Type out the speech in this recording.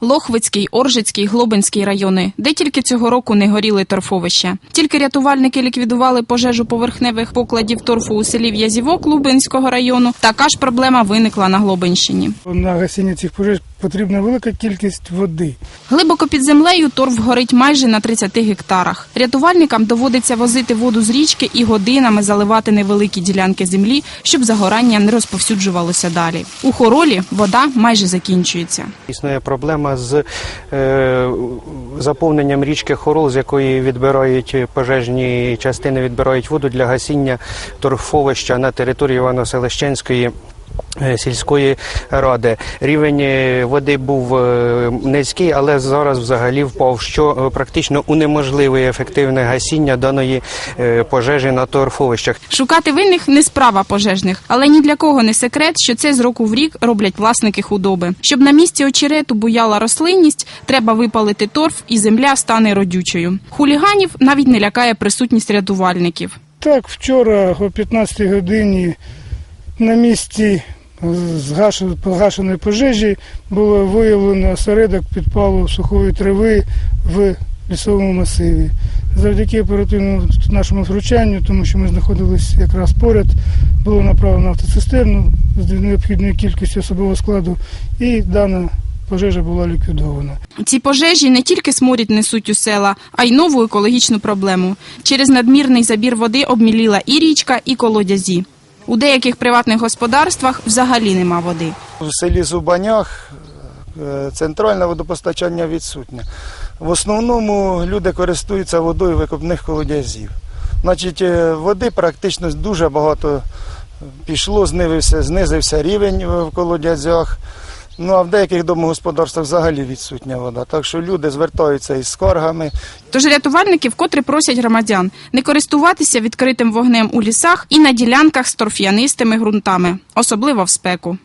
Лохвицький, Оржицький, Глобинський райони, де тільки цього року не горіли торфовища. Тільки рятувальники ліквідували пожежу поверхневих покладів торфу у селі В'язівок Лубенського району. Така ж проблема виникла на Глобинщині. На гасіння цих пожеж потрібна велика кількість води. Глибоко під землею торф горить майже на 30 гектарах. Рятувальникам доводиться возити воду з річки і годинами заливати невеликі ділянки землі, щоб загорання не розповсюджувалося далі. У хоролі вода майже закінчується. Існує проблема з е, заповненням річки Хорол, з якої відбирають пожежні частини, відбирають воду для гасіння торфовища на території Івано-Селищенської. Е, Сільської ради рівень е, води був е, низький, але зараз взагалі впав, що практично унеможливує ефективне гасіння даної пожежі на торфовищах. Шукати винних не справа пожежних, але ні для кого не секрет, що це з року в рік роблять власники худоби. Щоб на місці очерету буяла рослинність, треба випалити торф, і земля стане родючою. Хуліганів навіть не лякає присутність рятувальників. Так, вчора о 15 годині на місці згашен- погашеної пожежі було виявлено осередок підпалу сухої трави в лісовому масиві. Завдяки оперативному нашому втручанню, тому що ми знаходилися якраз поряд, було направлено автоцистерну з необхідною кількістю особового складу, і дана пожежа була ліквідована. Ці пожежі не тільки сморід несуть у села, а й нову екологічну проблему. Через надмірний забір води обміліла і річка, і колодязі. У деяких приватних господарствах взагалі нема води. В селі Зубанях е, центральне водопостачання відсутнє. В основному люди користуються водою викопних колодязів. Значить, е, води практично дуже багато пішло, знизився, знизився рівень в колодязях. Ну а в деяких домогосподарствах взагалі відсутня вода. Так що люди звертаються із скаргами. Тож рятувальники вкотре просять громадян не користуватися відкритим вогнем у лісах і на ділянках з торф'янистими ґрунтами, особливо в спеку.